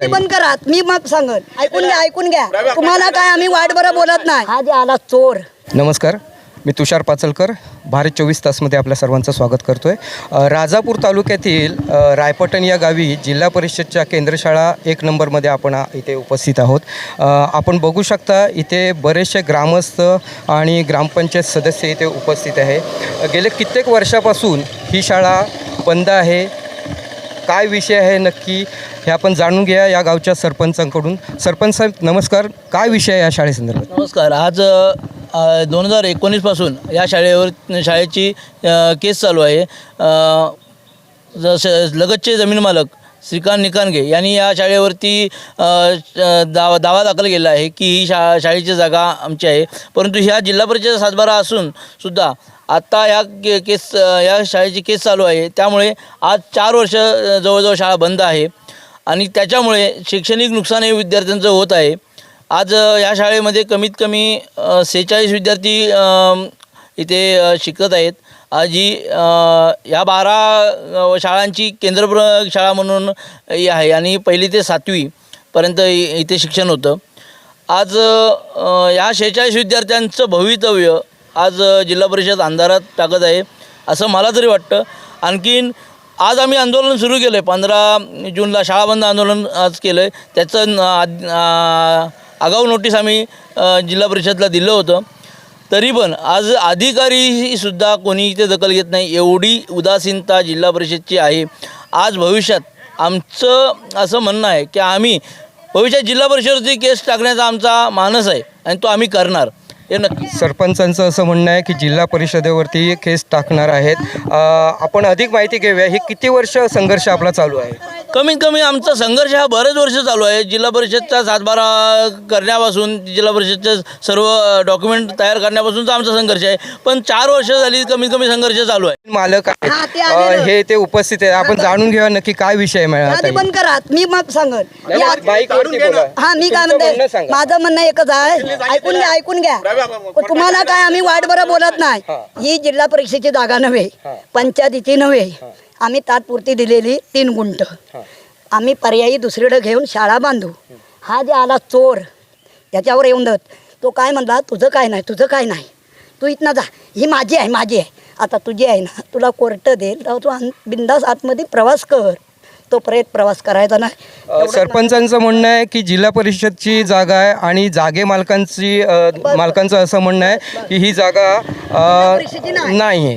ते बंद करा. मी मग सांगत ऐकून घ्या ऐकून घ्या. तुम्हाला काय आम्ही वाट बरं बोलत नाही. हा जे आला चोर. नमस्कार. मी तुषार पाचलकर भारत चोवीस तासमध्ये आपल्या सर्वांचं स्वागत करतो आहे राजापूर तालुक्यातील रायपटण या गावी जिल्हा परिषदच्या केंद्रशाळा एक नंबरमध्ये आपण इथे उपस्थित आहोत. आपण बघू शकता इथे बरेचसे ग्रामस्थ आणि ग्रामपंचायत सदस्य इथे उपस्थित आहे. गेले कित्येक वर्षापासून ही शाळा बंद आहे. काय विषय आहे नक्की? हे आपण जाणून घ्या या गावच्या सरपंचांकडून. सरपंच साहेब नमस्कार. काय विषय आहे या शाळेसंदर्भात? नमस्कार. आज दोन हजार एकोणीसपासून या शाळेवर शाळेची अ, केस चालू आहे. अ, लगतचे जमीन मालक श्रीकांत निकानगे यांनी या शाळेवरती अ, श- दावा दावा दाखल केला आहे की ही शा शाळेची जागा आमची आहे. परंतु ह्या जिल्हा परिषद सातबारा असून सुद्धा आत्ता या के केस अ, या शाळेची केस चालू आहे. त्यामुळे आज चार वर्ष अ, जवळजवळ शाळा बंद आहे. आणि त्याच्यामुळे शैक्षणिक नुकसान हे विद्यार्थ्यांचं होत आहे. आज या शाळेमध्ये कमीत कमी सेहेचाळीस विद्यार्थी इथे शिकत आहेत. आज ही या बारा शाळांची केंद्रप्र शाळा म्हणून ही आहे आणि पहिली ते सातवीपर्यंत इथे शिक्षण होतं. आज या शेहेचाळीस विद्यार्थ्यांचं भवितव्य आज जिल्हा परिषद अंधारात टाकत आहे असं मला तरी वाटतं. आणखीन आज आम्ही आंदोलन सुरू केलं आहे पंधरा जूनला शाळाबंद आंदोलन आज केलं आहे त्याचं आगाऊ नोटीस आम्ही जिल्हा परिषदला दिलं होतं. तरी पण आज अधिकारीसुद्धा कोणी इथे दखल घेत नाही एवढी उदासीनता जिल्हा परिषदची आहे. आज भविष्यात आमचं असं म्हणणं आहे की आम्ही भविष्यात जिल्हा परिषदची केस टाकण्याचा आमचा मानस आहे आणि तो आम्ही करणार. हे नक्की सरपंचांचं असं म्हणणं आहे की जिल्हा परिषदेवरती केस टाकणार आहेत. अ, आपण अधिक माहिती घेऊया. हे किती वर्ष संघर्ष आपला चालू आहे? कमीत कमी आमचा संघर्ष हा बरेच वर्ष चालू आहे. जिल्हा परिषदचा सातबारा करण्यापासून जिल्हा परिषदचे सर्व डॉक्युमेंट तयार करण्यापासूनचा आमचा संघर्ष आहे. पण चार वर्ष झाली कमीत कमी संघर्ष चालू आहे. मालक हा, ते आहेत आलेलं. अ, हे ते उपस्थित आहे आपण जाणून घेऊया नक्की काय विषय हा, ते बंद करा. मी मग सांगत बोला. हा मी काय तुमचं म्हणणं म्हणते सांगा. माझं म्हणणं एकच आहे. ऐकून घ्या ऐकून घ्या. पण तुम्हाला काय आम्ही वाट बरं बोलत नाही. ही. जिल्हा परिषदेची जागा नव्हे पंचायतीची नव्हे. आम्ही तात्पुरती दिलेली तीन गुंठ. आम्ही पर्यायी दुसरीकडे घेऊन शाळा बांधू. हा जे आला चोर त्याच्यावर येऊन दत तो काय म्हणला तुझं काय नाही तुझं काय नाही. तू इथनं जा. ही माझी आहे माझी आहे. आता तुझी आहे ना तुला कोर्ट देईल. तेव्हा तू बिनधास्त आतमध्ये प्रवास कर. तो प्रयत प्रवास करायचा नाही. सरपंचांचं म्हणणं आहे की जिल्हा परिषदची जागा आहे आणि जागे मालकांची मालकांचं असं म्हणणं आहे की ही जागा नाही.